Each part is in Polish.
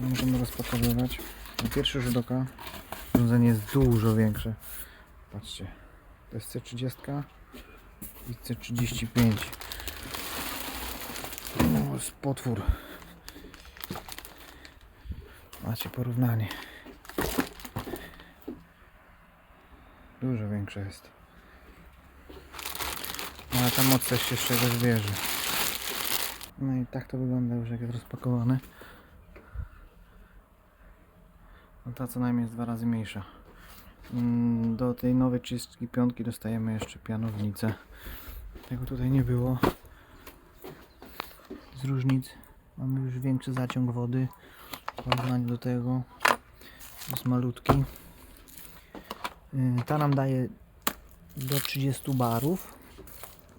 Możemy rozpakowywać. Na pierwszy rzut oka urządzenie jest dużo większe. Patrzcie. To jest C30 i C35. No, jest potwór. Macie porównanie. Dużo większe jest. No, Ale ta moc też się z czegoś bierze. No i tak to wygląda już jak jest rozpakowane. No ta co najmniej jest dwa razy mniejsza. Mm, Do tej nowej 35 dostajemy jeszcze pianownicę. Tego tutaj nie było. Z różnic mamy już większy zaciąg wody w porównaniu do tego. Jest malutki. Yy, Ta nam daje do 30 barów,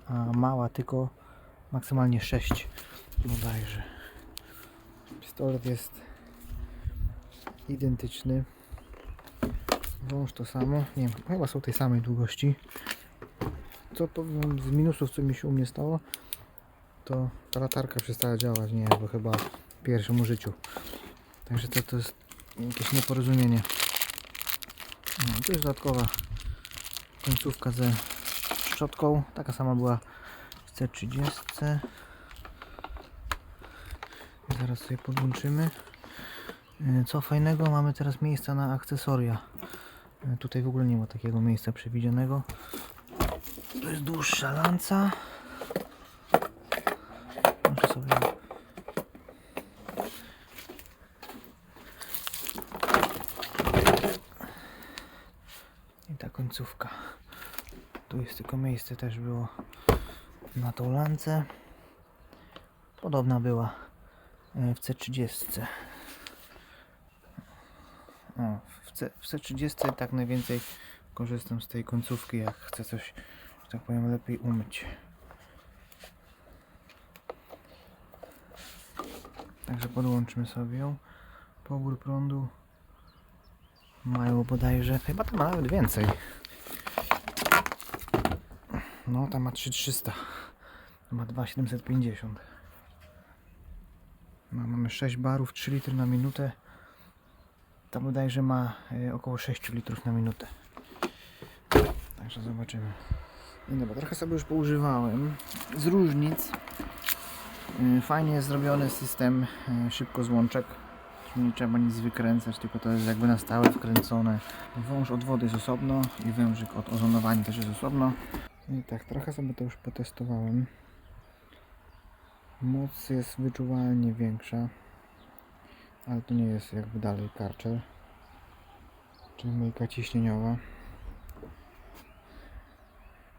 a mała tylko maksymalnie 6 bodajże. Pistolet jest identyczny. Wąż to samo. Nie wiem, chyba są tej samej długości. Co powiem z minusów, co mi się u mnie stało, to ta latarka przestała działać, nie bo chyba w pierwszym użyciu. Także to, to jest jakieś nieporozumienie. No, tu jest dodatkowa końcówka ze szczotką. Taka sama była w C30. Zaraz sobie podłączymy. E, Co fajnego, mamy teraz miejsca na akcesoria. E, Tutaj w ogóle nie ma takiego miejsca przewidzianego. To jest dłuższa lanca. Może sobie... I ta końcówka. Tu jest tylko miejsce też było na tą lancę. Podobna była e, w C30. O, w, C, w C30 tak najwięcej korzystam z tej końcówki, jak chcę coś, że tak powiem, lepiej umyć. Także podłączmy sobie ją. Pobór prądu mają bodajże, chyba tam ma nawet więcej. No, tam ma 3300. To ma 2750. No, mamy 6 barów, 3 litry na minutę. Ta bodajże ma e, około 6 litrów na minutę. Także zobaczymy. No dobra, trochę sobie już poużywałem. Z różnic y, fajnie jest zrobiony system y, szybko złączek. Nie trzeba nic wykręcać, tylko to jest jakby na stałe wkręcone. Wąż od wody jest osobno i wężyk od ozonowania też jest osobno. I tak, trochę sobie to już potestowałem. Moc jest wyczuwalnie większa ale to nie jest jakby dalej karczer. Czyli myjka ciśnieniowa.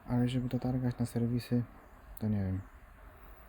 Ale żeby dotargać na serwisy to nie wiem